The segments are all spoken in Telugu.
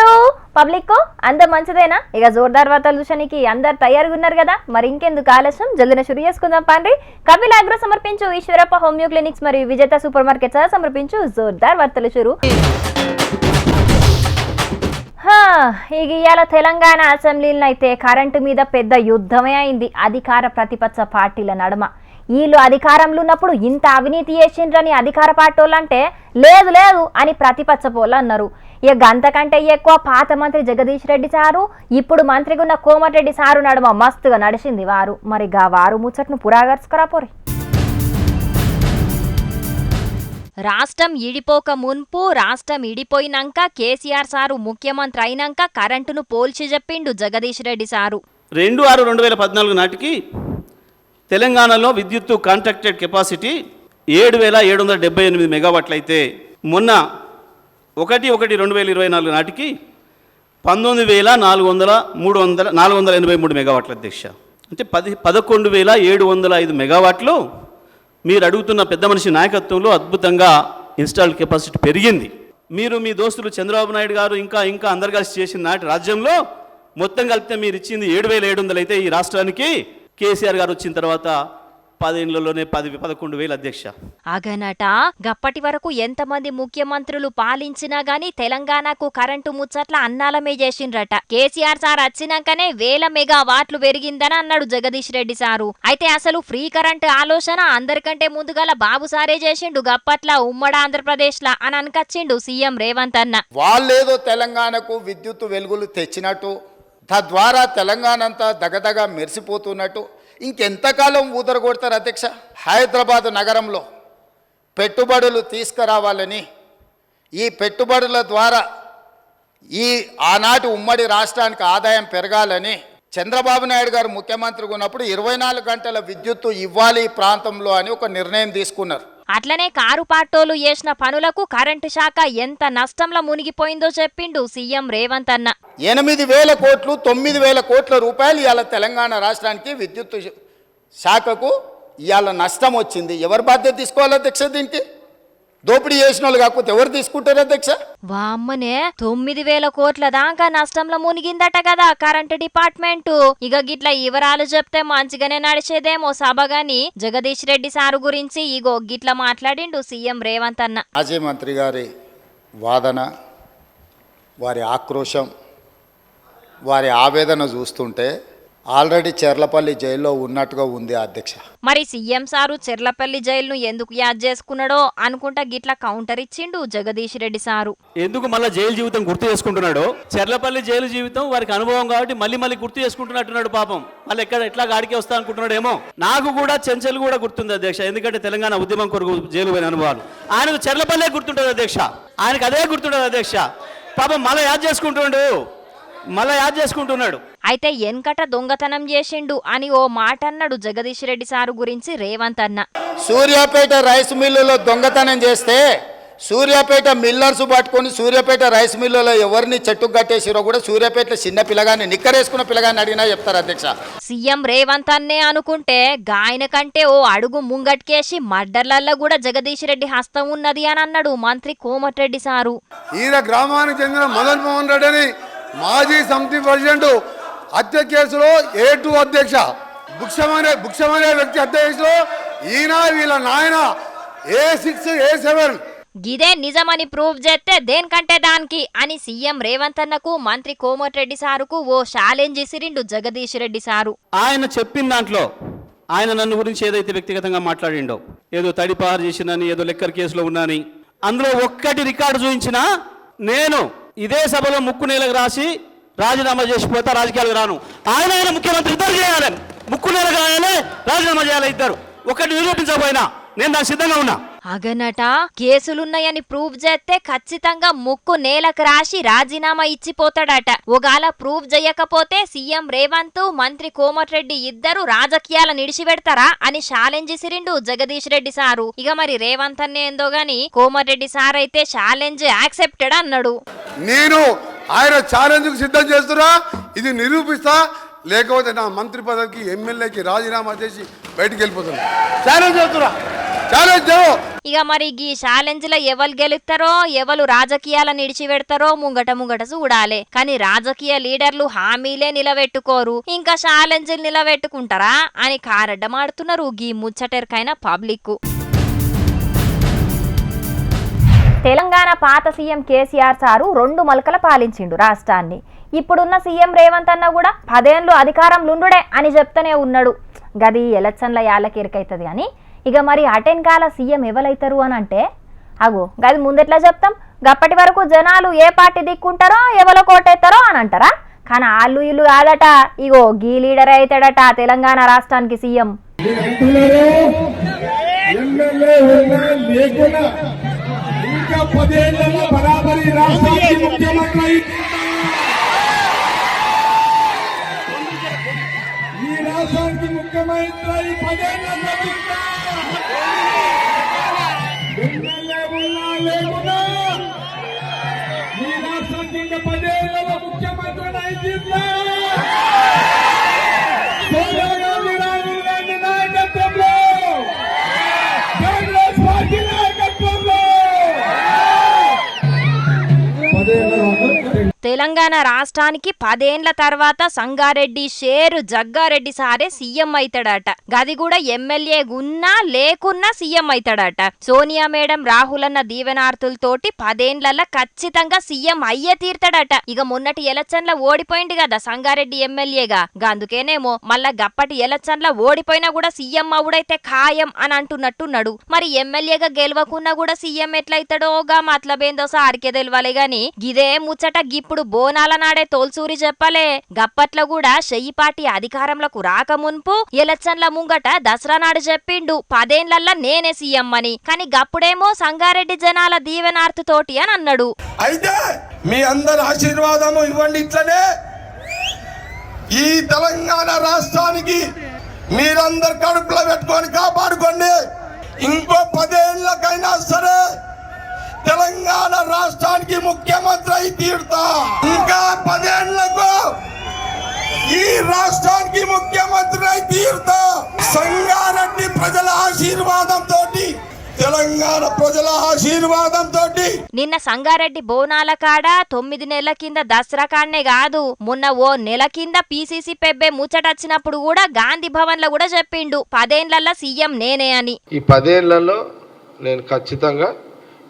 ప్రజలు పబ్లిక్ అందరు మంచిదేనా? ఇక జోర్దార్ వార్తలు చూసానికి అందరు తయారుగా ఉన్నారు కదా. మరి ఇంకెందుకు ఆలస్యం? జల్దిన షురు చేసుకుందాం పండ్రి. కపిల్ అగ్రో సమర్పించు ఈశ్వరప్ప హోమియో క్లినిక్స్ మరియు విజేత సూపర్ మార్కెట్ సహా సమర్పించు జోర్దార్ వార్తలు షురు. ఇక ఇవాళ తెలంగాణ అసెంబ్లీలో అయితే కరెంటు మీద పెద్ద యుద్ధమే అయింది. అధికార ప్రతిపక్ష పార్టీల నడుమ. వీళ్ళు అధికారంలో ఉన్నప్పుడు ఇంత అవినీతి చేసిండ్రని అధికార పార్టీ వాళ్ళంటే లేదు లేదు అని ప్రతిపక్ష పోలు అన్నారు. ఇక గంతకంటే ఎక్కువ పాత మంత్రి జగదీష్ రెడ్డి సారు ఇప్పుడు మంత్రిగా ఉన్న కోమటిరెడ్డి సారు నడుమ మస్తుగా నడిచింది వారు. మరి గా వారు ముచ్చట్ను పురాగర్చుకురా పోరి. రాష్ట్రం ఇడిపోక మున్పు రాష్ట్రం ఇడిపోయినాక కేసీఆర్ సారు ముఖ్యమంత్రి అయినాక కరెంటును పోల్చి చెప్పిండు జగదీష్ రెడ్డి సారు. రెండు ఆరు రెండు వేల పద్నాలుగు నాటికి తెలంగాణలో విద్యుత్తు కాంట్రాక్టెడ్ కెపాసిటీ ఏడు వేల ఏడు వందల డెబ్బై ఎనిమిది మెగావాట్లు అయితే మొన్న ఒకటి ఒకటి రెండు వేల ఇరవై నాలుగు నాటికి పంతొమ్మిది వేల నాలుగు వందల మూడు వందల నాలుగు వందల ఎనభై మూడు మెగావాట్ల అధ్యక్ష అంటే పది పదకొండు వేల ఏడు వందల ఐదు మెగావాట్లు మీరు అడుగుతున్న పెద్ద మనిషి నాయకత్వంలో అద్భుతంగా ఇన్స్టాల్డ్ కెపాసిటీ పెరిగింది. మీరు మీ దోస్తులు చంద్రబాబు నాయుడు గారు ఇంకా ఇంకా అందరు కలిసి చేసిన నాటి రాజ్యంలో మొత్తం కలిపితే మీరు ఇచ్చింది ఏడు వేల ఏడు వందలు అయితే ఈ రాష్ట్రానికి కేసీఆర్ గారు వచ్చిన తర్వాత పదేళ్ళలోనే పది పదకొండు వేలు అధ్యక్ష. అగనట గప్పటి వరకు ఎంతమంది ముఖ్యమంత్రులు పాలించినా గాని తెలంగాణకు కరెంటు ముచ్చట్ల అన్నాలమే చేసిండ్రట. కేసీఆర్ సార్ వచ్చినాకనే వేల మెగా వాట్లు పెరిగిందని అన్నాడు జగదీష్ రెడ్డి సారు. అయితే అసలు ఫ్రీ కరెంట్ ఆలోచన అందరికంటే ముందుగల బాబు సారే చేసిండు గప్పట్ల ఉమ్మడి ఆంధ్రప్రదేశ్ లా అని అనకచ్చిండు సీఎం రేవంత్ అన్న. వాళ్ళేదో తెలంగాణకు విద్యుత్ వెలుగులు తెచ్చినట్టు తద్వారా తెలంగాణ అంతా దగదగ మెరిసిపోతున్నట్టు ఇంకెంతకాలం ఊదరగొడతారు అధ్యక్ష? హైదరాబాద్ నగరంలో పెట్టుబడులు తీసుకురావాలని ఈ పెట్టుబడుల ద్వారా ఈ ఆనాటి ఉమ్మడి రాష్ట్రానికి ఆదాయం పెరగాలని చంద్రబాబు నాయుడు గారు ముఖ్యమంత్రిగా ఉన్నప్పుడు ఇరవై నాలుగు గంటల విద్యుత్తు ఇవ్వాలి ఈ ప్రాంతంలో అని ఒక నిర్ణయం తీసుకున్నారు. అట్లనే కారు పాటోలు చేసిన పనులకు కరెంటు శాఖ ఎంత నష్టంలో మునిగిపోయిందో చెప్పిండు సీఎం రేవంత్ అన్న. ఎనిమిది వేల కోట్లు తొమ్మిది వేల కోట్ల రూపాయలు ఇవాళ తెలంగాణ రాష్ట్రానికి విద్యుత్ శాఖకు ఇవాళ నష్టం వచ్చింది. ఎవరు బాధ్యత తీసుకోవాలి అధ్యక్ష దీనికి? దోపిడీ చేసిన వాళ్ళు కాకపోతే ఎవరు తీసుకుంటారు అధ్యక్ష? వామ్మనే తొమ్మిది వేల కోట్ల దాకా నష్టంలో మునిగిందట కదా కరెంటు డిపార్ట్మెంట్. ఇక గిట్ల వివరాలు చెప్తే మంచిగానే నడిచేదేమో సభ గాని. జగదీష్ రెడ్డి సారు గురించి ఇగో గిట్ల మాట్లాడిండు సీఎం రేవంత్ అన్న. మాజీ మంత్రి గారి వాదన వారి ఆక్రోశం వారి ఆవేదన చూస్తుంటే ఆల్రెడీ చెర్లపల్లి జైల్లో ఉన్నట్టుగా ఉంది అధ్యక్ష. మరి సీఎం సారు చెర్లపల్లి జైలును ఎందుకు యాద్ చేసుకున్నాడో అనుకుంటా గిట్ల కౌంటర్ ఇచ్చిండు జగదీష్ రెడ్డి సారు. ఎందుకు మళ్ళీ జైలు జీవితం గుర్తు చేసుకుంటున్నాడు? చెర్లపల్లి జైలు జీవితం వారికి అనుభవం కాబట్టి మళ్ళీ మళ్ళీ గుర్తు చేసుకుంటున్నట్టున్నాడు పాపం. మళ్ళీ ఎక్కడ ఎట్లా గాడికి వస్తా అనుకుంటున్నాడేమో? నాకు కూడా చెంచల్ కూడా గుర్తుంది అధ్యక్ష ఎందుకంటే తెలంగాణ ఉద్యమం కొరకు జైలు పోయిన అనుభవాలు. ఆయనకు చెర్లపల్లే గుర్తుంటుంది అధ్యక్ష. ఆయనకు అదే గుర్తుంటుంది అధ్యక్ష. పాపం మళ్ళీ యాద్ చేసుకుంటుండు. మళ్ళీ యాద్ చేసుకుంటున్నాడు. అయితే ఎన్కట దొంగతనం చేసిండు అని ఓ మాట అన్నాడు జగదీష్ రెడ్డి సారు గురించి రేవంత్ అన్న. సూర్యాపేట రైస్ మిల్లులో దొంగతనం చేస్తే సూర్యాపేట మిల్లర్స్ పట్టుకొని సూర్యాపేట రైస్ మిల్లులో ఎవరిని చెట్టుకు కట్టేసిరో కూడా సూర్యాపేటలో చిన్న పిల్లగాన్ని నిక్కరేసుకున్న పిల్లగాన్ని అడిగినా చెప్తారు అధ్యక్ష. సీఎం రేవంత్ అన్నే అనుకుంటే గాయన కంటే ఓ అడుగు ముంగట్కేసి మర్డర్లల్లో కూడా జగదీష్ రెడ్డి హస్తం ఉన్నది అని అన్నాడు మంత్రి కోమటిరెడ్డి సారు. ఈయన గ్రామానికి చెందిన మదన్ మోహన్ రెడ్డి అని మాజీ సమితి ప్రెసిడెంట్ హత్య కేసులో ఏ టూ అధ్యక్ష బుక్షమనే బుక్షమనే వ్యక్తి హత్య కేసులో ఈయన వీళ్ళ నాయన ఏ సిక్స్ ఏ సెవెన్ గిదే నిజమని ప్రూవ్ చేస్తే దేనికంటే దానికి అని సీఎం రేవంత్ అన్నకు మంత్రి కోమటిరెడ్డి సారుకు ఓ ఛాలెంజ్ ఇసిరిండు జగదీష్ రెడ్డి సారు. ఆయన చెప్పిన దాంట్లో ఆయన నన్ను గురించి ఏదైతే వ్యక్తిగతంగా మాట్లాడిండో ఏదో తడిపారు చేసినని ఏదో లెక్కర్ కేసులో ఉన్నాని అందులో ఒక్కటి రికార్డు చూపించినా నేను ఇదే సభలో ముక్కు నేలకు రాసి రాజీనామా చేసిపోతా రాజకీయాలకు రాను. ఆయన ఆయన ముఖ్యమంత్రి ఇద్దరు చేయాలని ముక్కు నేలకు రాయాలి రాజీనామా చేయాలి ఇద్దరు. ఒకటి నిరూపించకపోయినా నేను దానికి సిద్ధంగా ఉన్నా. అగనట కేసులున్నాయని ప్రూవ్ చేస్తే ఖచ్చితంగా ముక్కు నేలకు రాసి రాజీనామా ఇచ్చిపోతాడట. ఒకవేళ ప్రూవ్ చేయకపోతే సీఎం రేవంత్ మంత్రి కోమటిరెడ్డి ఇద్దరు రాజకీయాల నిడిచిపెడతారా అని ఛాలెంజ్ ఇసిరిండు జగదీష్ రెడ్డి సారు. ఇక మరి రేవంత్ అన్నే ఏందో గాని కోమటిరెడ్డి సార్ అయితే ఛాలెంజ్ యాక్సెప్టెడ్ అన్నాడు. నేను ఆయన ఛాలెంజ్ సిద్ధం చేస్తున్నా ఇది నిరూపిస్తా లేకపోతే నా మంత్రి పదవికి ఎమ్మెల్యేకి రాజీనామా చేసి బయటికి వెళ్ళిపోతున్నా. ఛాలెంజ్ చేస్తున్నా. ఇక మరి గీ ఛాలెంజ్లో ఎవరు గెలుస్తారో ఎవరు రాజకీయాల నిడిచిపెడతారో ముంగట ముంగట చూడాలి. కానీ రాజకీయ లీడర్లు హామీలే నిలబెట్టుకోరు. ఇంకా ఛాలెంజ్లు నిలబెట్టుకుంటారా అని కారడ్డమాడుతున్నారు గీ ముచ్చటెరకైన పబ్లిక్ తెలంగాణ పాత సీఎం కేసీఆర్ సారు రెండు మలకల పాలించిండు రాష్ట్రాన్ని. ఇప్పుడున్న సీఎం రేవంత్ అన్న కూడా పదేళ్ళు అధికారంలుండుడే అని చెప్తూనే ఉన్నాడు. గది ఎలక్షన్ల యాళ్ళకెరికైతుంది కానీ ఇక మరి అటెన్ కాల సీఎం ఎవరైతారు అని అంటే అగో గది ముందెట్లా చెప్తాం? గప్పటి వరకు జనాలు ఏ పార్టీ దిక్కుంటారో ఎవరో కోటేస్తారో అని అంటారా? కానీ ఆళ్ళు ఇల్లు కాదట. ఇగో గీ లీడర్ అవుతాడట తెలంగాణ రాష్ట్రానికి సీఎం. ఇంకా రాష్ట్రానికి ముఖ్యమంత్రి అయి- తెలంగాణ రాష్ట్రానికి పదేండ్ల తర్వాత సంగారెడ్డి షేరు జగ్గారెడ్డి సారే సీఎం అవుతాడట గది కూడా ఎమ్మెల్యే ఉన్నా లేకున్నా సీఎం అవుతాడట సోనియా మేడం రాహుల్ అన్న దీవెనార్థులతోటి పదేండ్లల్ల ఖచ్చితంగా సీఎం అయ్యే తీర్తాడట. ఇక మొన్నటి ఎలక్షన్ల ఓడిపోయింది కదా సంగారెడ్డి ఎమ్మెల్యేగా. అందుకేనేమో మళ్ళా గప్పటి ఎలక్షన్ల ఓడిపోయినా కూడా సీఎం అవుడైతే ఖాయం అని అంటున్నట్టున్నాడు. మరి ఎమ్మెల్యేగా గెలవకున్నా కూడా సీఎం ఎట్లయితాడో గా మతలబేందో సారికే తెలివాలి గాని గిదే ముచ్చట గిప్పుడు బోనాల నాడే తోల్సూరి చెప్పలే గప్పట్ల కూడా చెయ్యి పార్టీ అధికారంలోకి రాక మున్పు ఎలక్షన్ల ముంగట దసరా నాడు చెప్పిండు పదేండ్లల్లా నేనే సీఎం అని. కానీ గప్పుడేమో సంగారెడ్డి జనాల దీవెనార్తు అని అన్నాడు. అయితే మీ అందరి ఆశీర్వాదము ఇవ్వండి ఇట్లనే. ఈ తెలంగాణ రాష్ట్రానికి మీరందరు కడుపులో పెట్టుకొని కాపాడుకోండి. రాష్ట్రానికి ముఖ్యమంత్రి అయి తీరుతా. ఇంకా పదేళ్ళకు ఈ రాష్ట్రానికి ముఖ్యమంత్రి అయి తీరుతా. సంగారెడ్డి ప్రజల ఆశీర్వాదంతో తెలంగాణ ప్రజల ఆశీర్వాదంతో నిన్న సంగారెడ్డి బోనాల కాడ తొమ్మిది నెలల కింద దసరా కాడనే కాదు మొన్న ఓ నెల కింద పీసీసీ పెబ్బే ముచ్చటచ్చినప్పుడు కూడా గాంధీ భవన్లో కూడా చెప్పిండు పదేండ్లల్లా సీఎం నేనే అని. ఈ పదేళ్ళలో నేను ఖచ్చితంగా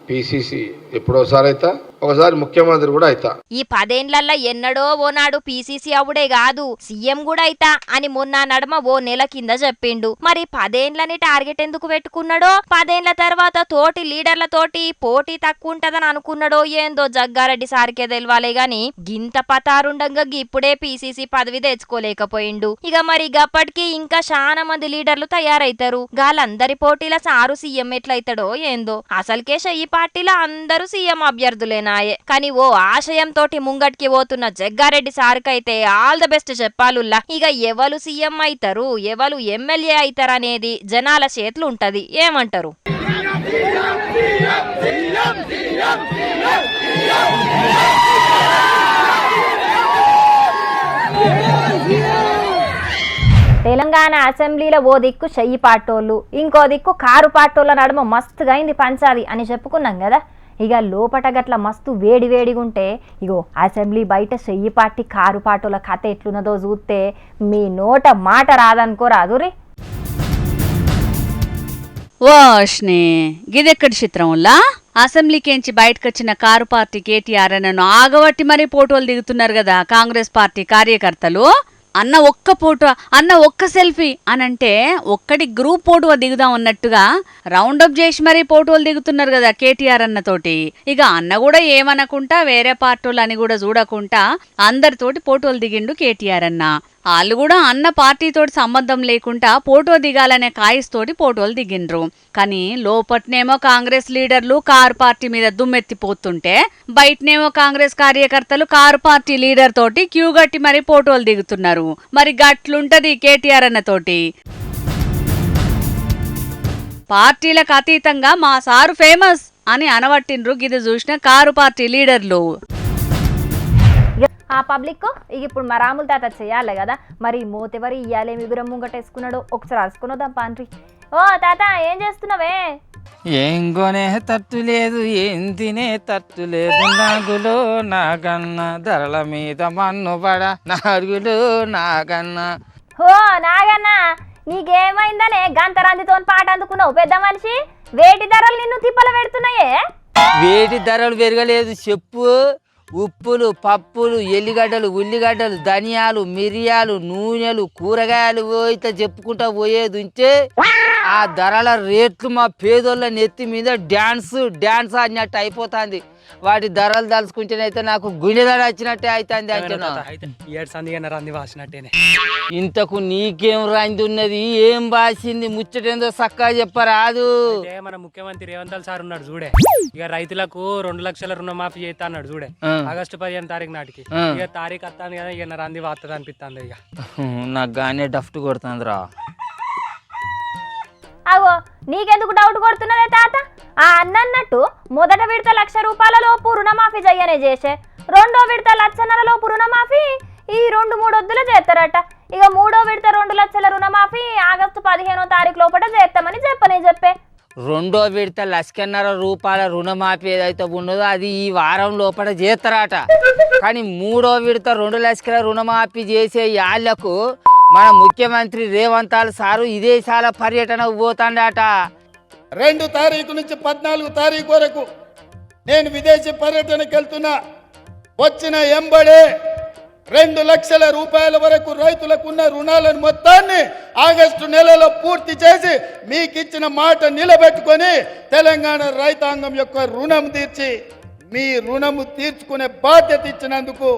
పిసిసి ఎప్పుడోసారి అవుతా ఒకసారి ముఖ్యమంత్రి కూడా అయితా. ఈ పదేండ్లల్లా ఎన్నడో ఓనాడు పీసీసీ అవుడే కాదు సీఎం కూడా అయితా అని మొన్న నడమ ఓ నెల కింద చెప్పిండు. మరి పదేండ్లని టార్గెట్ ఎందుకు పెట్టుకున్నాడో? పదేండ్ల తర్వాత తోటి లీడర్ల తోటి పోటీ తక్కువ ఉంటదని అనుకున్నాడో ఏందో జగ్గారెడ్డి సారికే తెలవాలే గాని గింత పతారుండంగా ఇప్పుడే పీసీసీ పదవి తెచ్చుకోలేకపోయిండు. ఇక మరి గప్పటికి ఇంకా చాలా మంది లీడర్లు తయారైతారు. గాలందరి పోటీల సారు సీఎం ఎట్లయితాడో ఏందో. అసలుకే ఈ పార్టీలో అందరూ సీఎం అభ్యర్థులేనాయే కానీ ఓ ఆశయంతోటి ముంగట్కి ముంగటికి పోతున్న జగ్గారెడ్డి సార్కైతే ఆల్ ద బెస్ట్ చెప్పాలుల్లా. ఇక ఎవరు సీఎం అవుతారు ఎవరు ఎమ్మెల్యే అవుతారనేది జనాల చేతులు ఉంటది ఏమంటారు? తెలంగాణ అసెంబ్లీలో ఓ దిక్కు చెయ్యి పాటోళ్ళు ఇంకో దిక్కు కారు పాటోళ్ళ నడుమ మస్తుగా అయింది పంచాది అని చెప్పుకున్నాం కదా ఇక లోపట గట్ల మస్తు వేడి వేడిగుంటే ఇగో అసెంబ్లీ బయట చెయ్యి పాటి కారు పాటుల కథ ఎట్లున్నదో చూస్తే మీ నోట మాట రాదనుకో రాదురి వాష్నే గిదెక్కడి చిత్రంలా అసెంబ్లీకేంచి బయటకొచ్చిన కారు పార్టీ కేటీఆర్ అన్నను ఆగబట్టి మరీ ఫోటోలు దిగుతున్నారు కదా కాంగ్రెస్ పార్టీ కార్యకర్తలు? అన్న ఒక్క ఫోటో అన్న ఒక్క సెల్ఫీ అనంటే ఒక్కటి గ్రూప్ ఫోటో దిగుదాం అన్నట్టుగా రౌండ్ అప్ చేసి మరీ ఫోటోలు దిగుతున్నారు కదా కేటీఆర్ అన్నతోటి ఇక అన్న కూడా ఏమనకుంటా వేరే పార్టీలు అని కూడా చూడకుండా అందరితోటి ఫోటోలు దిగిండు కేటీఆర్ అన్న. వాళ్ళు కూడా అన్న పార్టీతోటి సంబంధం లేకుండా ఫోటో దిగాలనే కాయిస్తోటి ఫోటోలు దిగిండ్రు. కానీ లోపట్నేమో కాంగ్రెస్ లీడర్లు కారు పార్టీ మీద దుమ్మెత్తిపోతుంటే బయటనేమో కాంగ్రెస్ కార్యకర్తలు కారు పార్టీ లీడర్ తోటి క్యూ గట్టి మరి ఫోటోలు దిగుతున్నారు. మరి గట్లుంటది కేటీఆర్ అన్నతోటి పార్టీలకు అతీతంగా మా సారు ఫేమస్ అని అనవట్టిండ్రు గిది చూసిన కారు పార్టీ లీడర్లు. ఆ పబ్లిక్ ఇక ఇప్పుడు మా రాముల తాత చేయాలి కదా. మరి మోతెవరి ఇయ్యాలే మిగురం ముంగటేసుకున్నాడో ఒకసారి రాసుకున్నదాం పాండ్రి. ఓ తాత ఏం చేస్తున్నావే? ఏం కొనే తట్టు లేదు ఏం తినే తట్టు లేదు. నాగులో నాగన్న ధరల మీద మన్నుబడ నాగులు నాగన్న. ఓ నాగన్నా నీకేమైందనే గంతరందితో పాట అందుకున్నావు పెద్ద మనిషి? వేటి ధరలు నిన్ను తిప్పల పెడుతున్నాయే? వేటి ధరలు పెరగలేదు చెప్పు. ఉప్పులు పప్పులు ఎల్లిగడ్డలు ఉల్లిగడ్డలు ధనియాలు మిరియాలు నూనెలు కూరగాయలు పోయితే చెప్పుకుంటా పోయేది ఉంటే ఆ ధరల రేట్లు మా పేదోళ్ళ నెత్తి మీద డ్యాన్స్ డ్యాన్స్ అన్నట్టు అయిపోతుంది. వాటి ధరలు తలుచుకుంటేనైతే నాకు గుండెదడ వచ్చినట్టే అవుతుంది అంటున్నా. ఏడు సందిగా రంది వాసినట్టేనే. ఇంతకు నీకేం రాంది ఉన్నది? ఏం బాసింది ముచ్చటేందో చక్కగా చెప్పరాదు. మన ముఖ్యమంత్రి రేవంత్ రెడ్డి సార్ ఉన్నాడు చూడే. ఇక రైతులకు రెండు లక్షల రుణమాఫీ చేస్తా అన్నాడు చూడే. ఆగస్టు పదిహేను తారీఖు నాటికి. ఆ. ఇక తారీఖు వస్తాను కదా ఇక నా రంది వార్తది అనిపిస్తుంది ఇక నాకు గానే డఫ్ట్ కొడుతుందిరా. అగో నీకెందుకు డౌట్ కొడుతున్నదే తాత? ఆ అన్నన్నట్టు మొదట విడత లక్ష రూపాయల లోపు రుణమాఫీ చెయ్యనే చేసే రెండో విడత లక్షన్నర లోపు రుణమాఫీ ఈ రెండు మూడు వద్దులు చేస్తారట. ఇక మూడో విడత రెండు లక్షల రుణమాఫీ ఆగస్టు పదిహేనో తారీఖు లోపల చేస్తామని చెప్పనే చెప్పే. రెండో విడత లక్షన్నర రూపాయల రుణమాఫీ ఏదైతే ఉన్నదో అది ఈ వారం లోపల చేస్తారట. కానీ మూడో విడత రెండు లక్షల రుణమాఫీ చేసే యాళ్ళకు మన ముఖ్యమంత్రి రేవంతాల్ సారు విదేశాల పర్యటన పోతాడట. రెండు తారీఖు నుంచి పద్నాలుగు తారీఖు వరకు నేను విదేశీ పర్యటనకు వెళ్తున్నా. వచ్చిన ఎంబడే రెండు లక్షల రూపాయల వరకు రైతులకు ఉన్న రుణాలను మొత్తాన్ని ఆగస్టు నెలలో పూర్తి చేసి మీకు ఇచ్చిన మాట నిలబెట్టుకొని తెలంగాణ రైతాంగం యొక్క రుణం తీర్చి మీ రుణము తీర్చుకునే బాధ్యత ఇచ్చినందుకు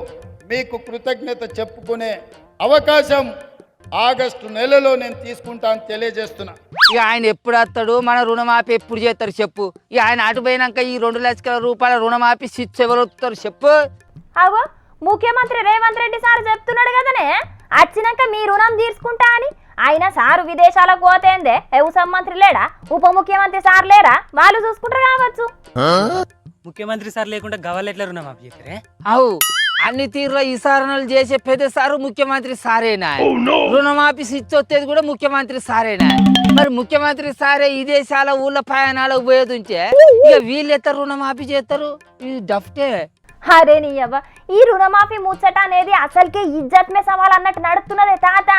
మీకు కృతజ్ఞత చెప్పుకునే అవకాశం ఆగస్టు నెలలో నేను తీసుకుంటాను తెలియజేస్తున్నా. ఇక ఆయన ఎప్పుడు వస్తాడు? మన రుణమాఫీ ఎప్పుడు చేస్తారు చెప్పు. ఇక ఆయన అటు పోయినాక ఈ రెండు లక్షల రూపాయల రుణమాఫీ స్విచ్ ఎవరు వస్తారు చెప్పు. అగో ముఖ్యమంత్రి రేవంత్ రెడ్డి సార్ చెప్తున్నాడు కదనే? వచ్చినాక మీ రుణం తీర్చుకుంటా అని? ఆయన సారు విదేశాలకు పోతేందే? వ్యవసాయ మంత్రి లేడా? ఉప ముఖ్యమంత్రి సార్ లేరా? వాళ్ళు చూసుకుంటారు కావచ్చు. ముఖ్యమంత్రి సార్ లేకుండా గవర్నర్ ఎట్లా రుణమాఫీ చేస్తారే? అవు. అన్ని తీరులో విచారణలు చేసే పెద్ద సారు ముఖ్యమంత్రి సారేనా రుణమాఫీ స్విచ్ వచ్చేది కూడా ముఖ్యమంత్రి సారేనా మరి ముఖ్యమంత్రి సారే విదేశాల ఊళ్ళ ప్రయాణాలకు పోయేది ఉంటే ఇక వీళ్ళు ఎత్తారు రుణమాఫీ చేస్తారు? ఇది డఫ్టే. అరే నీయవ్వ ఈ రుణమాఫీ ముచ్చట అనేది అసలుకే ఇజ్జత్ మే సవాల్ అన్నట్టు నడుస్తున్నదే తాత.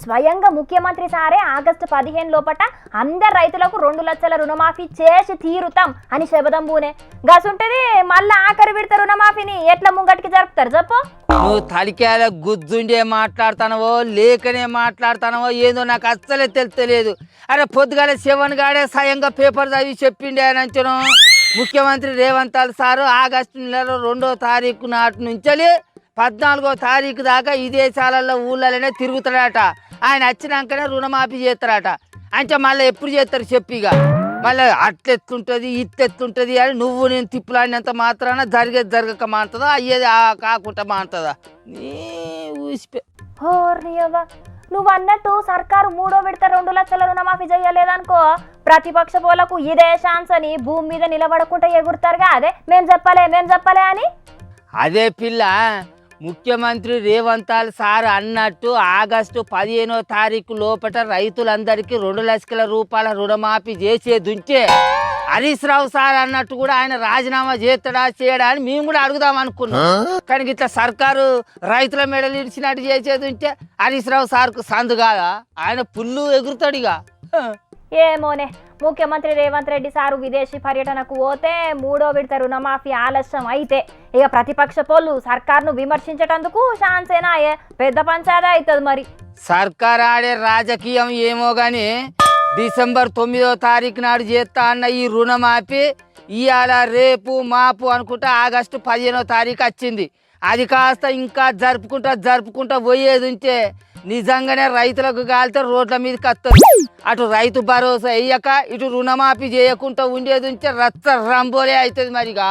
స్వయంగా ముఖ్యమంత్రి సారే ఆగస్టు పదిహేను లోపట అందరు రైతులకు రెండు లక్షల రుణమాఫీ చేసి తీరుతాం అని శబదం బూనే గసుంటది మళ్ళా ఆఖరి విడత రుణమాఫీని ఎట్లా ముంగటికి జరుపుతారు చెప్పు. నువ్వు తలికేల గుద్దుండే మాట్లాడుతానవో లేకనే మాట్లాడుతానవో ఏదో నాకు అస్సలే తెలుస్తలేదు అరే పొద్దుగాల శివన్ గాడే స్వయంగా పేపర్ చదివి చెప్పిండే అని అంచను. ముఖ్యమంత్రి రేవంత్ సారు ఆగస్టు నెల రెండో తారీఖు నాటి నుంచి పద్నాలుగో తారీఖు దాకా విదేశాలలో ఊళ్ళలోనే తిరుగుతాడట. ఆయన వచ్చినాకనే రుణమాఫీ చేస్తారట. అంటే మళ్ళీ ఎప్పుడు చేస్తారు చెప్పిగా మళ్ళీ అట్లెత్తుంటుంది ఇట్లెత్తుంటుంది అని నువ్వు నేను తిప్పులాడినంత మాత్రాన జరిగేది జరగక మాంటుందా అయ్యేది ఆ- కాకుండా మాంటుందా నీ ఊసిపే. ఓర్నియవ్వ నువ్వు అన్నట్టు సర్కారు మూడో విడత రెండు లక్షల రుణమాఫీ చేయలేదనుకో ప్రతిపక్ష పోలకు ఇదే ఛాన్స్ అని భూమి మీద నిలబడకుండా ఎగురుతారుగా. అదే మేం చెప్పలే మేం చెప్పలే అని? అదే పిల్ల. ముఖ్యమంత్రి రేవంత్ రెడ్డి సార్ అన్నట్టు ఆగస్టు పదిహేనో తారీఖు లోపల రైతులందరికీ రెండు లక్షల రూపాయల రుణమాఫీ చేసేది ఉంటే హరీష్ రావు సార్ అన్నట్టు కూడా ఆయన రాజీనామా చేస్తాడా చేయడా అని మేము కూడా అడుగుదాం అనుకున్నాం. కానీ ఇట్లా సర్కారు రైతుల మెడలు ఇడిచినట్టు చేసేది ఉంటే హరీష్ రావు సార్కు సందు కాదా? ఆయన పుల్లు ఎగురుతాడు ఇక. హ. ఏమోనే ముఖ్యమంత్రి రేవంత్ రెడ్డి సారు విదేశీ పర్యటనకు పోతే మూడో విడత రుణమాఫీ ఆలస్యం అయితే ఇక ప్రతిపక్ష పోలు సర్కార్ను విమర్శించటందుకు ఛాన్సేనాయే పెద్ద పంచాదే అవుతుంది మరి. సర్కార్ ఆడే రాజకీయం ఏమో గాని డిసెంబర్ తొమ్మిదో తారీఖు నాడు చేస్తా అన్న ఈ రుణమాఫీ ఇవాళ రేపు మాపు అనుకుంటా ఆగస్టు పదిహేనో తారీఖు వచ్చింది. అది కాస్త ఇంకా జరుపుకుంటా జరుపుకుంటా పోయేది ఉంటే నిజంగానే రైతులకు కాలితే రోడ్ల మీదకి వస్తారు అటు రైతు భరోసా వేయక ఇటు రుణమాఫీ చేయకుండా ఉండేది ఉంటే రచ్చ రంబోలే అవుతుంది మరిగా.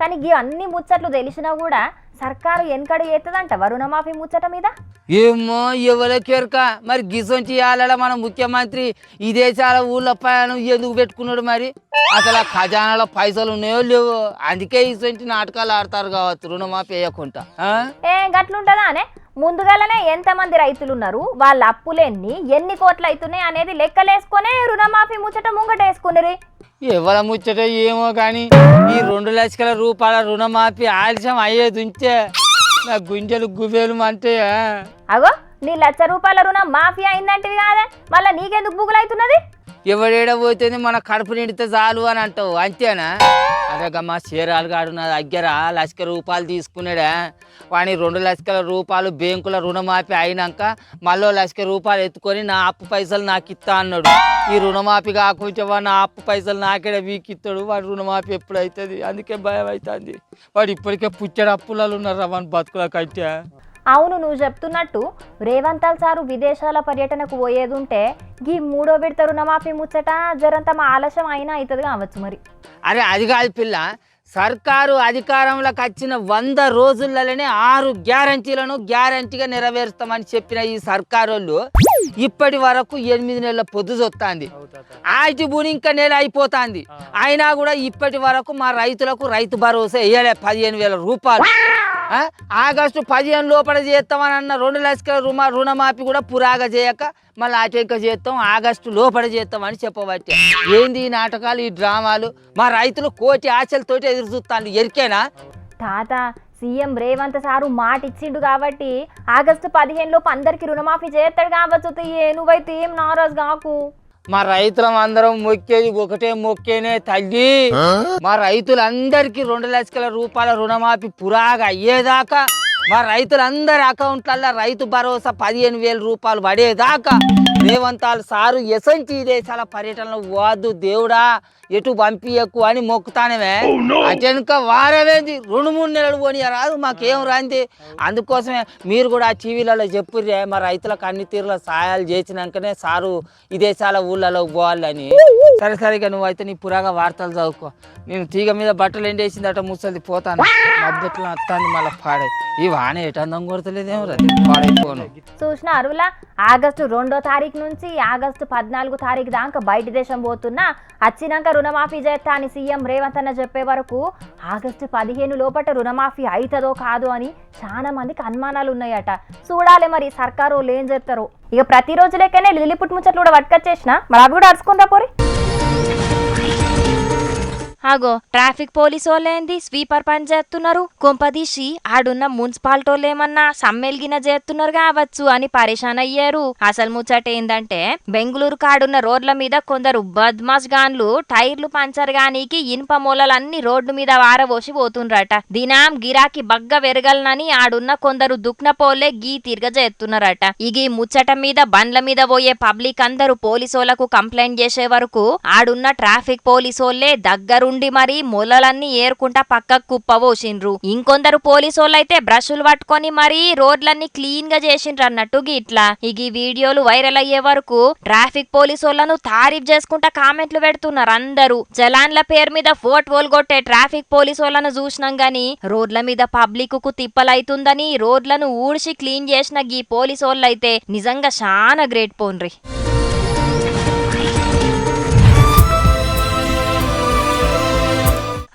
కానీ ఈ అన్ని ముచ్చట్లు తెలిసినా కూడా సర్కారు వెనకడు చేస్తుందంట రుణమాఫీ ముచ్చట మీద? ఏమో ఎవరికెరక. మరి గిసొంచి ఇవాళ మన ముఖ్యమంత్రి ఈ దేశాల ఊళ్ళో ప్రయాణం ఎందుకు పెట్టుకున్నాడు మరి? అసలు ఆ ఖజానాలో పైసలు ఉన్నాయో లేవో? అందుకే ఇసొంటి నాటకాలు ఆడతారు కావచ్చు రుణమాఫీ వేయకుండా? ఏ గట్లుంటదా అనే ముందుగానే ఎంతమంది రైతులు ఉన్నారు వాళ్ళ అప్పులెన్ని? ఎన్ని కోట్లు అవుతున్నాయి అనేది లెక్కలేసుకొనే రుణమాఫీ ముచ్చట ముంగటేసుకున్నరి ఎవర ముచ్చట ఏమో కానీ ఈ రెండు లక్షల రూపాయల రుణమాఫీ ఆలస్యం అయ్యేది ఉంటే నా గుంజలు గుబేలు అంటే అగో నీ లక్ష రూపాయల రుణం మాఫీ అయిందంటివి కాదే. మళ్ళీ నీకెందుకు బుగులవుతున్నది ఎవడేడ పోతుంది మన కడుపు నిండితే చాలు అని అంటావు అంతేనా? అదే మా చీరాలు కాడు నా దగ్గర లక్ష రూపాయలు తీసుకున్నాడా వాడిని రెండు లక్షల రూపాయలు బ్యాంకుల రుణమాఫీ అయినాక మళ్ళీ లక్ష రూపాయలు ఎత్తుకొని నా అప్పు పైసలు నాకు ఇస్తా అన్నాడు. ఈ రుణమాఫీ కాకపోతే వాడు నా అప్పు పైసలు నాకేడ వీకిస్తాడు వాడు రుణమాఫీ ఎప్పుడవుతుంది అందుకే భయం అవుతుంది వాడు ఇప్పటికే పుచ్చడు అప్పులలో ఉన్నారు వాడిని బతుకుల కంటే అవును నువ్వు చెప్తున్నట్టు రేవంతాల్ సారు విదేశాల పర్యటనకు పోయేదుంటే గీ మూడో విడత రుణమాఫీ ముచ్చట జరంత మా ఆలస్యం అయినా అవుతుంది కావచ్చు మరి. అరే అది కాదు పిల్ల. సర్కారు అధికారంలోకి వచ్చిన వంద రోజులలోనే ఆరు గ్యారంటీలను గ్యారంటీగా నెరవేరుస్తామని చెప్పిన ఈ సర్కారు వాళ్ళు ఇప్పటి వరకు ఎనిమిది నెలల పొద్దు చొత్తాంది ఆటి భూమి ఇంకా నెల అయిపోతుంది. అయినా కూడా ఇప్పటి వరకు మా రైతులకు రైతు భరోసా వేయలే పదిహేను వేల రూపాయలు. ఆగస్టు పదిహేను లోపల చేస్తామని అన్న రెండు లక్షల రుణ రుణమాఫీ కూడా పురాగా చేయక మళ్ళీ అటెక్క చేస్తాం ఆగస్టు లోపల చేస్తామని చెప్పబట్టే. ఏంది ఈ నాటకాలు ఈ డ్రామాలు? మా రైతులు కోటి ఆశలతోటి ఎదురు చూస్తాను ఎరికేనా? తాత సీఎం రేవంత్ సారు మాట ఇచ్చిండు కాబట్టి ఆగస్టు పదిహేను లోపు అందరికి రుణమాఫీ చేస్తాడు కావచ్చు. నువ్వైతే ఏం నారాజు కాకు? మా రైతులం అందరం మొక్కేది ఒకటే మొక్కేనే తల్లి. మా రైతులందరికీ రెండు లక్షల రూపాయల రుణమాఫీ పురాగా అయ్యేదాకా మా రైతులందరి అకౌంట్లల్లో రైతు భరోసా పదిహేను వేల రూపాయలు పడేదాకా రేవంతాలు సారు ఎసంటి దేశాల పర్యటనలో వాదు దేవుడా ఎటు పంపియకు అని మొక్కుతానమే. అటెనక వారవేంది? రెండు మూడు నెలలు పోనీ రాదు మాకేం రాంది? అందుకోసమే మీరు కూడా ఆ టీవీలలో చెప్పుర్రే మా రైతులకు అన్ని తీరుల సహాయాలు చేసినాకనే సారు ఈ దేశాల ఊళ్ళలో పోవాలని. సరే సరిగా నువ్వైతే నీ పురాగా వార్తలు చదువుకో. నేను తీగ మీద బట్టలు ఎండేసిందట ముసలిది పోతాను మధ్యలో వస్తాను మళ్ళీ పాడై. ఈ వాన ఎటందం కొడతలేదేమో రా పాడైపోను. చూసిన అరువులా ఆగస్టు రెండో తారీఖు నుంచి ఆగస్టు పద్నాలుగు తారీఖు దాకా బయట దేశం పోతున్నా వచ్చినాక రుణమాఫీ చేస్తా అని సీఎం రేవంత్ అన్న చెప్పే వరకు ఆగస్టు పదిహేను లోపల రుణమాఫీ అవుతుందో కాదో అని చాలా మందికి అనుమానాలు ఉన్నాయట. చూడాలి మరి సర్కారు ఏం చేస్తారో? ఇక ప్రతిరోజు లెక్కనే లిలిపుట్ ముచ్చట్లు కూడా పట్టుకొచ్చేసిన? మరి అవి కూడా అరుచుకుంటా పోరి? ఆగో ట్రాఫిక్ పోలీసు వాళ్ళేంది స్వీపర్ పని చేస్తున్నారు కొంపదీసి ఆడున్న మున్సిపాలిటీ ఏమన్నా సమ్మెల్గిన చేస్తున్నారు కావచ్చు అని పరేషాన్ అయ్యారు అసలు ముచ్చట ఏందంటే బెంగళూరు కాడున్న రోడ్ల మీద కొందరు బద్మాస్ గాన్లు టైర్లు పంచర్ గానీకి ఇనుప మూలలన్నీ రోడ్డు మీద వారబోసి పోతుండ్రట. దినాం గిరాకి బగ్గ వెరగలనని ఆడున్న కొందరు దుక్నపోలే గీ తిరగజేస్తున్నారట ఇగి ముచ్చట మీద బండ్ల మీద పోయే పబ్లిక్ అందరూ పోలీసోలకు కంప్లైంట్ చేసే వరకు ఆడున్న ట్రాఫిక్ పోలీసోళ్ళే ఉండి మరి మొలలన్నీ ఏరుకుంటా పక్కకు కుప్పబోసిండ్రు ఇంకొందరు పోలీసోళ్ళైతే బ్రష్లు పట్టుకొని మరీ రోడ్లన్నీ క్లీన్గా చేసిండ్రు అన్నట్టు ఇట్లా ఇక ఈ వీడియోలు వైరల్ అయ్యే వరకు ట్రాఫిక్ పోలీసోళ్ళను తారీఫ్ చేసుకుంటా కామెంట్లు పెడుతున్నారు అందరూ. జలాన్ల పేరు మీద ఫోటోలు కొట్టే ట్రాఫిక్ పోలీసోళ్ళను చూసినాం గాని రోడ్ల మీద పబ్లిక్కు తిప్పలైతుందని రోడ్లను ఊడ్చి క్లీన్ చేసిన గీ పోలీసోళ్ళైతే నిజంగా చాలా గ్రేట్ పోన్రి.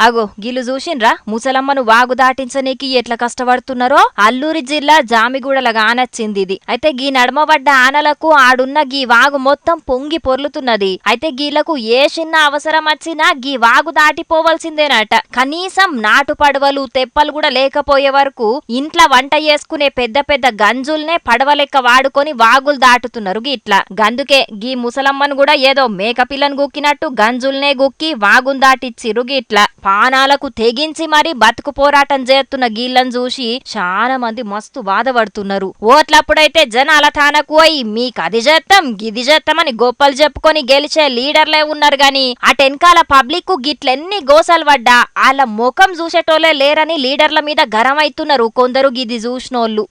అగో గిల్లు చూసిండ్రా? ముసలమ్మను వాగు దాటించనీకి ఎట్లా కష్టపడుతున్నారో? అల్లూరి జిల్లా జామిగూడల గానొచ్చింది ఇది. అయితే గీ నడమబడ్డ ఆనలకు ఆడున్న గీ వాగు మొత్తం పొంగి పొర్లుతున్నది. అయితే గీలకు ఏ చిన్న అవసరం వచ్చినా గీ వాగు దాటిపోవలసిందేనట. కనీసం నాటు పడవలు తెప్పలు కూడా లేకపోయే వరకు ఇంట్లో వంట చేసుకునే పెద్ద పెద్ద గంజుల్నే పడవ లెక్క వాడుకొని వాగులు దాటుతున్నారు ఇట్లా గందుకే గీ ముసలమ్మను కూడా ఏదో మేకపిల్లను గుక్కినట్టు గంజుల్నే గుక్కి వాగును దాటిచ్చిరు గిట్లా. పానాలకు తెగించి మరి బతుకు పోరాటం చేస్తున్న గీళ్ళను చూసి చాలా మంది మస్తు బాధపడుతున్నారు. ఓట్లప్పుడైతే జనాల తానకు పోయి మీకు అది చేస్తాం గిది చేస్తామని గొప్పలు చెప్పుకొని గెలిచే లీడర్లే ఉన్నారు గాని అటెనకాల పబ్లిక్ గిట్లెన్ని గోసలు పడ్డా వాళ్ళ ముఖం చూసేటోళ్ళే లేరని లీడర్ల మీద గరం అవుతున్నారు కొందరు గిది చూసినోళ్ళు.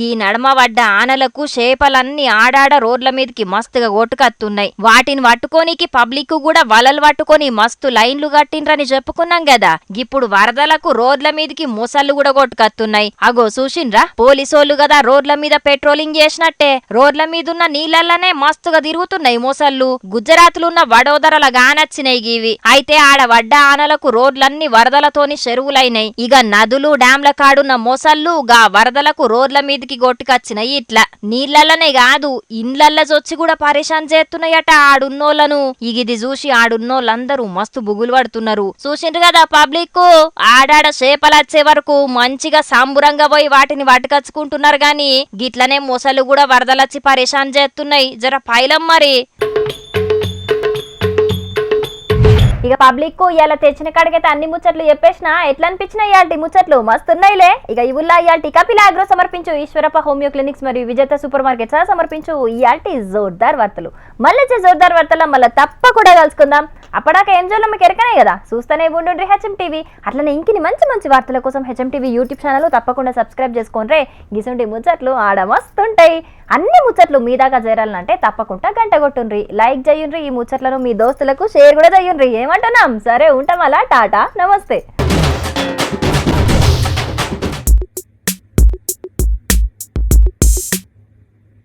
గీ నడమవడ్డ ఆనలకు చేపలన్నీ ఆడాడ రోడ్ల మీదకి మస్తుగా కొట్టుకత్తున్నాయి వాటిని పట్టుకోనికి పబ్లిక్ కూడా వలలు పట్టుకొని మస్తు లైన్లు కట్టిండ్రని చెప్పుకున్నాం కదా ఇప్పుడు వరదలకు రోడ్ల మీదకి ముసళ్ళు కూడా కొట్టుకత్తున్నాయి అగో చూసిండ్రా? పోలీసోళ్ళు కదా రోడ్ల మీద పెట్రోలింగ్ చేసినట్టే. రోడ్ల మీదున్న నీళ్ళల్లనే మస్తుగా తిరుగుతున్నాయి ముసళ్ళు. గుజరాత్లున్న వడోదరల గానచ్చినాయి గివి. అయితే ఆడ వడ్డ ఆనలకు రోడ్లన్నీ వరదలతోని చెరువులైనాయి. ఇక నదులు డ్యాంల కాడున్న మొసళ్ళు గా వరదలకు రోడ్ల మీదకి కొట్టుకొచ్చినాయి ఇట్లా. నీళ్ళలోనే కాదు ఇండ్లల్లో చొచ్చి కూడా పరేషాన్ చేస్తున్నాయట ఆడున్నోళ్ళను ఇగిది ఇది చూసి ఆడున్నోళ్ళందరూ మస్తు బుగులు పడుతున్నారు. చూసిండ్రు కదా పబ్లిక్ ఆడాడ చేపలచ్చే వరకు మంచిగా సాంబురంగా పోయి వాటిని వాటికచ్చుకుంటున్నారు గాని గిట్లనే మొసలు కూడా వరదలచ్చి పరేషాన్ చేస్తున్నాయి. జర పైలం మరి. ఇక పబ్లిక్ ఇలా తెచ్చిన కాడికైతే అన్ని ముచ్చట్లు చెప్పేసిన ఎట్లా అనిపించిన ఇయాల్టి ముచ్చట్లు? మస్తున్నాయిలే. ఇక ఇవుల్లా ఇయాల్టి కపిల అగ్రో సమర్పించు ఈశ్వరప్ప హోమియో క్లినిక్స్ మరియు విజేత సూపర్ మార్కెట్స్ సమర్పించు ఇయాల్టి జోర్దార్ వార్తలు. మళ్ళీ జోర్దార్ వార్తల మళ్ళీ తప్పకుండా కలుసుకుందాం. అప్పటిదాకా ఏం చేయాలో మీకు ఎరకనే కదా? చూస్తూనే ఉండండి హెచ్ఎం టీవీ అట్లనే ఇంకిని మంచి మంచి వార్తల కోసం హెచ్ఎం టీవీ యూట్యూబ్ ఛానల్ తప్పకుండా సబ్స్క్రైబ్ చేసుకోండి రే గిసుంటి ముచ్చట్లు ఆడ మస్తుంటాయి. అన్ని ముచ్చట్లు మీ దాకా చేరాలంటే తప్పకుండా గంట కొట్టుండ్రి. లైక్ చేయండి ఈ ముచ్చట్లను మీ దోస్తులకు షేర్ కూడా చేయుండ్రి. ఏమంటున్నాం సరే ఉంటాం అలా టాటా. నమస్తే.